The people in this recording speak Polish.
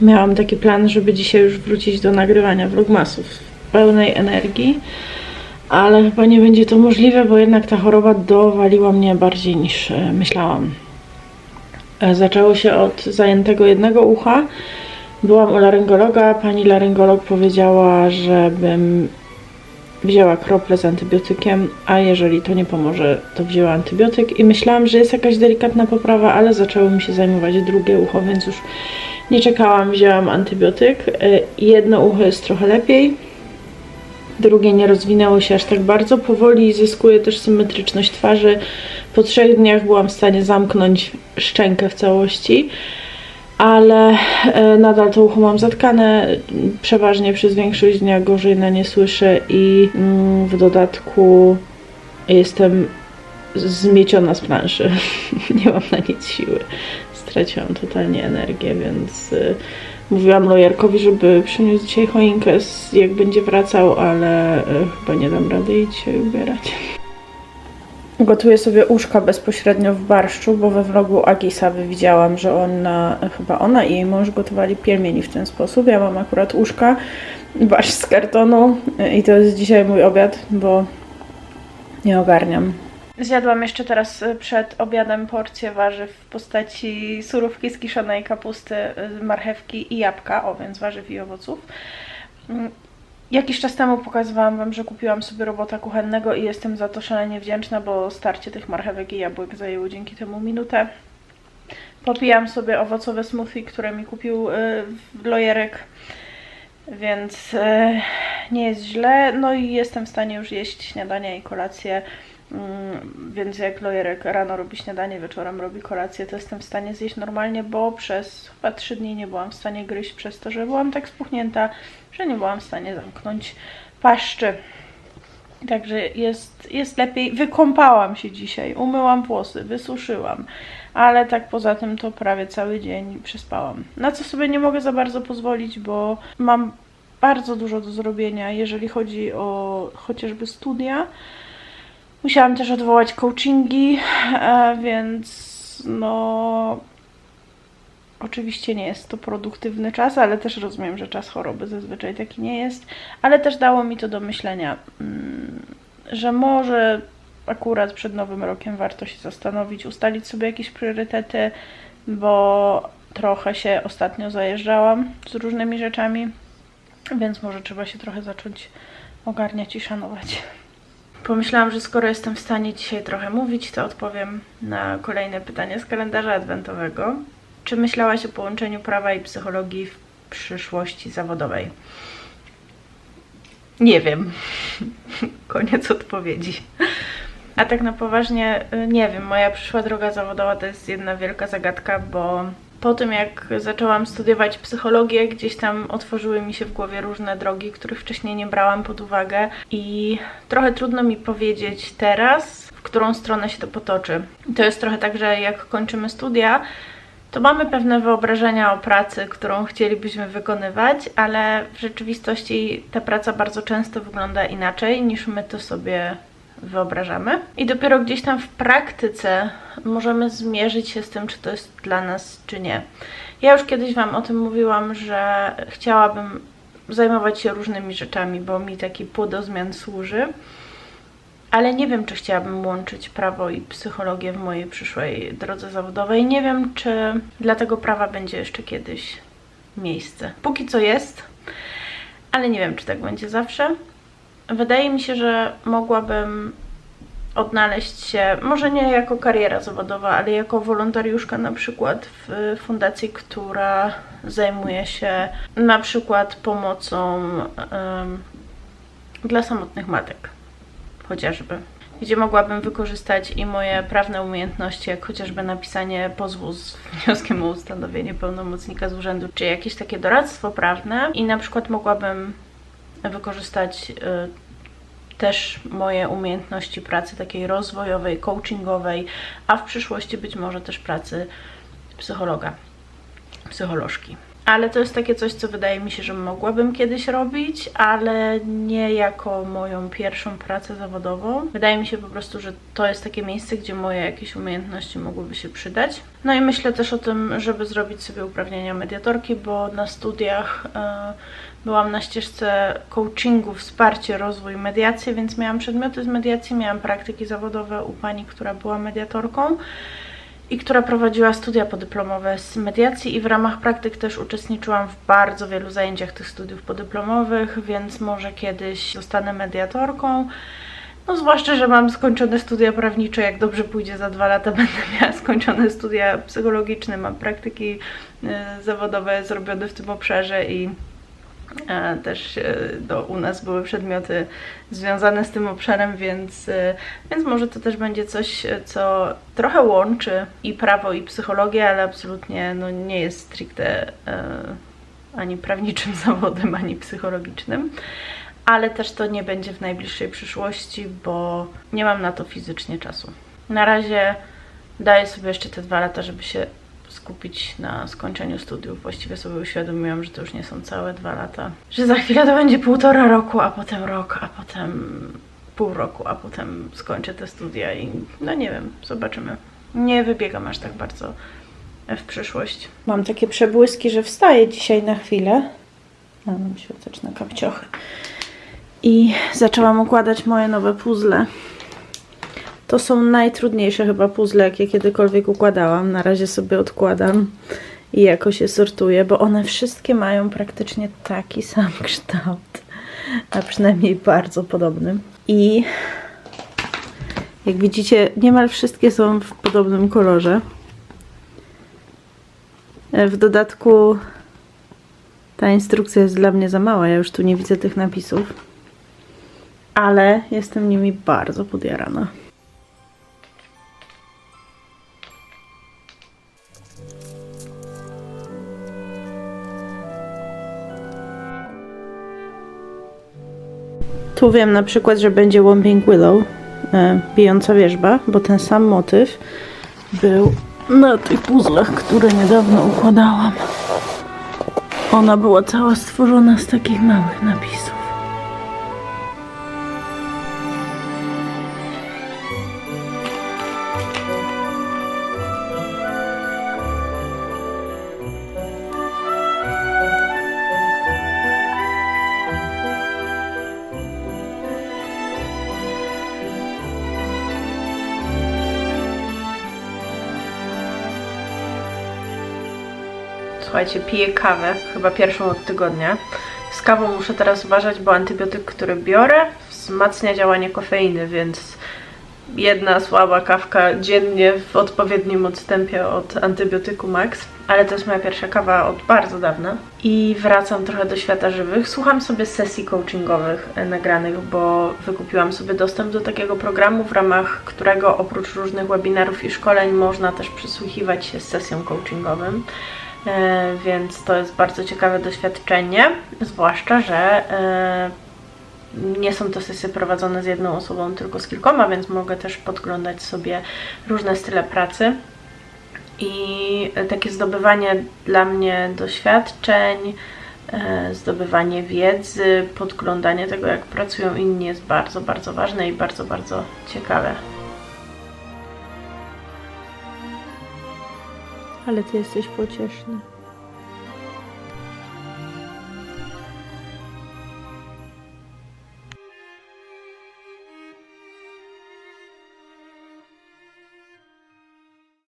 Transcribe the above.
Miałam taki plan, żeby dzisiaj już wrócić do nagrywania vlogmasów w pełnej energii, ale chyba nie będzie to możliwe, bo jednak ta choroba dowaliła mnie bardziej niż e, myślałam. E, Zaczęło się od zajętego jednego ucha. Byłam u laryngologa. Pani laryngolog powiedziała, żebym wzięła krople z antybiotykiem, a jeżeli to nie pomoże, to wzięła antybiotyk i myślałam, że jest jakaś delikatna poprawa, ale zaczęło mi się zajmować drugie ucho, więc już nie czekałam, wzięłam antybiotyk. Y, Jedno ucho jest trochę lepiej, drugie nie rozwinęło się aż tak bardzo. Powoli zyskuje też symetryczność twarzy. Po trzech dniach byłam w stanie zamknąć szczękę w całości ale e, nadal to ucho mam zatkane, przeważnie przez większość dnia gorzej na nie słyszę i mm, w dodatku jestem zmieciona z planszy. nie mam na nic siły. Straciłam totalnie energię, więc y, mówiłam lojerkowi, żeby przyniósł dzisiaj choinkę, z- jak będzie wracał, ale y, chyba nie dam rady jej dzisiaj ubierać. Gotuję sobie uszka bezpośrednio w barszczu, bo we vlogu Agisa widziałam, że ona, chyba ona i jej mąż gotowali pielmieni w ten sposób. Ja mam akurat uszka, barszcz z kartonu i to jest dzisiaj mój obiad, bo nie ogarniam. Zjadłam jeszcze teraz y, przed obiadem porcję warzyw w postaci surówki z kiszonej kapusty, y, marchewki i jabłka, o więc warzyw i owoców. Mm, Jakiś czas temu pokazywałam Wam, że kupiłam sobie robota kuchennego i jestem za to szalenie wdzięczna, bo starcie tych marchewek i jabłek zajęło dzięki temu minutę. Popijam sobie owocowe smoothie, które mi kupił y, lojerek, więc y, nie jest źle. No i jestem w stanie już jeść śniadanie i kolację. Mm, Więc jak lojerek rano robi śniadanie, wieczorem robi kolację, to jestem w stanie zjeść normalnie, bo przez chyba 3 dni nie byłam w stanie gryźć przez to, że byłam tak spuchnięta, że nie byłam w stanie zamknąć paszczy. Także jest, jest lepiej. Wykąpałam się dzisiaj, umyłam włosy, wysuszyłam, ale tak poza tym to prawie cały dzień przespałam. Na co sobie nie mogę za bardzo pozwolić, bo mam bardzo dużo do zrobienia, jeżeli chodzi o chociażby studia. Musiałam też odwołać coachingi, e, więc no. Oczywiście nie jest to produktywny czas, ale też rozumiem, że czas choroby zazwyczaj taki nie jest. Ale też dało mi to do myślenia, mm, że może akurat przed Nowym Rokiem warto się zastanowić, ustalić sobie jakieś priorytety, bo trochę się ostatnio zajeżdżałam z różnymi rzeczami, więc może trzeba się trochę zacząć ogarniać i szanować. Pomyślałam, że skoro jestem w stanie dzisiaj trochę mówić, to odpowiem na kolejne pytanie z kalendarza adwentowego. Czy myślałaś o połączeniu prawa i psychologii w przyszłości zawodowej? Nie wiem. Koniec odpowiedzi. A tak na poważnie, y, nie wiem. Moja przyszła droga zawodowa to jest jedna wielka zagadka, bo po tym jak zaczęłam studiować psychologię, gdzieś tam otworzyły mi się w głowie różne drogi, których wcześniej nie brałam pod uwagę i trochę trudno mi powiedzieć teraz, w którą stronę się to potoczy. To jest trochę tak, że jak kończymy studia, to mamy pewne wyobrażenia o pracy, którą chcielibyśmy wykonywać, ale w rzeczywistości ta praca bardzo często wygląda inaczej niż my to sobie wyobrażamy. I dopiero gdzieś tam w praktyce możemy zmierzyć się z tym, czy to jest dla nas, czy nie. Ja już kiedyś Wam o tym mówiłam, że chciałabym zajmować się różnymi rzeczami, bo mi taki płodozmian służy. Ale nie wiem, czy chciałabym łączyć prawo i psychologię w mojej przyszłej drodze zawodowej. Nie wiem, czy dla tego prawa będzie jeszcze kiedyś miejsce. Póki co jest, ale nie wiem, czy tak będzie zawsze. Wydaje mi się, że mogłabym odnaleźć się, może nie jako kariera zawodowa, ale jako wolontariuszka na przykład w fundacji, która zajmuje się na przykład pomocą em, dla samotnych matek chociażby. Gdzie mogłabym wykorzystać i moje prawne umiejętności, jak chociażby napisanie pozwu z wnioskiem o ustanowienie pełnomocnika z urzędu, czy jakieś takie doradztwo prawne i na przykład mogłabym wykorzystać y, też moje umiejętności pracy takiej rozwojowej, coachingowej, a w przyszłości być może też pracy psychologa, psycholożki. Ale to jest takie coś, co wydaje mi się, że mogłabym kiedyś robić, ale nie jako moją pierwszą pracę zawodową. Wydaje mi się po prostu, że to jest takie miejsce, gdzie moje jakieś umiejętności mogłyby się przydać. No i myślę też o tym, żeby zrobić sobie uprawnienia mediatorki, bo na studiach e, byłam na ścieżce coachingu, wsparcie, rozwój, mediację, więc miałam przedmioty z mediacji, miałam praktyki zawodowe u pani, która była mediatorką i która prowadziła studia podyplomowe z mediacji i w ramach praktyk też uczestniczyłam w bardzo wielu zajęciach tych studiów podyplomowych, więc może kiedyś zostanę mediatorką. No zwłaszcza, że mam skończone studia prawnicze, jak dobrze pójdzie za dwa lata będę miała skończone studia psychologiczne, mam praktyki y, zawodowe zrobione w tym obszarze i też e, do, u nas były przedmioty związane z tym obszarem, więc, e, więc może to też będzie coś, e, co trochę łączy i prawo, i psychologię, ale absolutnie no, nie jest stricte e, ani prawniczym zawodem, ani psychologicznym. Ale też to nie będzie w najbliższej przyszłości, bo nie mam na to fizycznie czasu. Na razie daję sobie jeszcze te dwa lata, żeby się skupić na skończeniu studiów. Właściwie sobie uświadomiłam, że to już nie są całe dwa lata. Że za chwilę to będzie półtora roku, a potem rok, a potem pół roku, a potem skończę te studia i no nie wiem, zobaczymy. Nie wybiegam aż tak bardzo w przyszłość. Mam takie przebłyski, że wstaję dzisiaj na chwilę. Mam świąteczne kapciochy. I zaczęłam układać moje nowe puzzle. To są najtrudniejsze chyba puzzle, jakie kiedykolwiek układałam. Na razie sobie odkładam i jakoś je sortuję, bo one wszystkie mają praktycznie taki sam kształt, a przynajmniej bardzo podobny. I jak widzicie, niemal wszystkie są w podobnym kolorze. W dodatku ta instrukcja jest dla mnie za mała, ja już tu nie widzę tych napisów, ale jestem nimi bardzo podjarana. Tu wiem na przykład, że będzie Whomping Willow, e, bijąca wierzba, bo ten sam motyw był na tych puzzlach, które niedawno układałam. Ona była cała stworzona z takich małych napisów. Słuchajcie, piję kawę, chyba pierwszą od tygodnia. Z kawą muszę teraz uważać, bo antybiotyk, który biorę, wzmacnia działanie kofeiny, więc jedna słaba kawka dziennie w odpowiednim odstępie od antybiotyku max. Ale to jest moja pierwsza kawa od bardzo dawna. I wracam trochę do świata żywych. Słucham sobie sesji coachingowych e, nagranych, bo wykupiłam sobie dostęp do takiego programu, w ramach którego oprócz różnych webinarów i szkoleń można też przysłuchiwać się sesjom coachingowym. E, więc to jest bardzo ciekawe doświadczenie, zwłaszcza, że e, nie są to sesje prowadzone z jedną osobą, tylko z kilkoma, więc mogę też podglądać sobie różne style pracy. I takie zdobywanie dla mnie doświadczeń, e, zdobywanie wiedzy, podglądanie tego, jak pracują inni jest bardzo, bardzo ważne i bardzo, bardzo ciekawe. Ale ty jesteś pocieszny.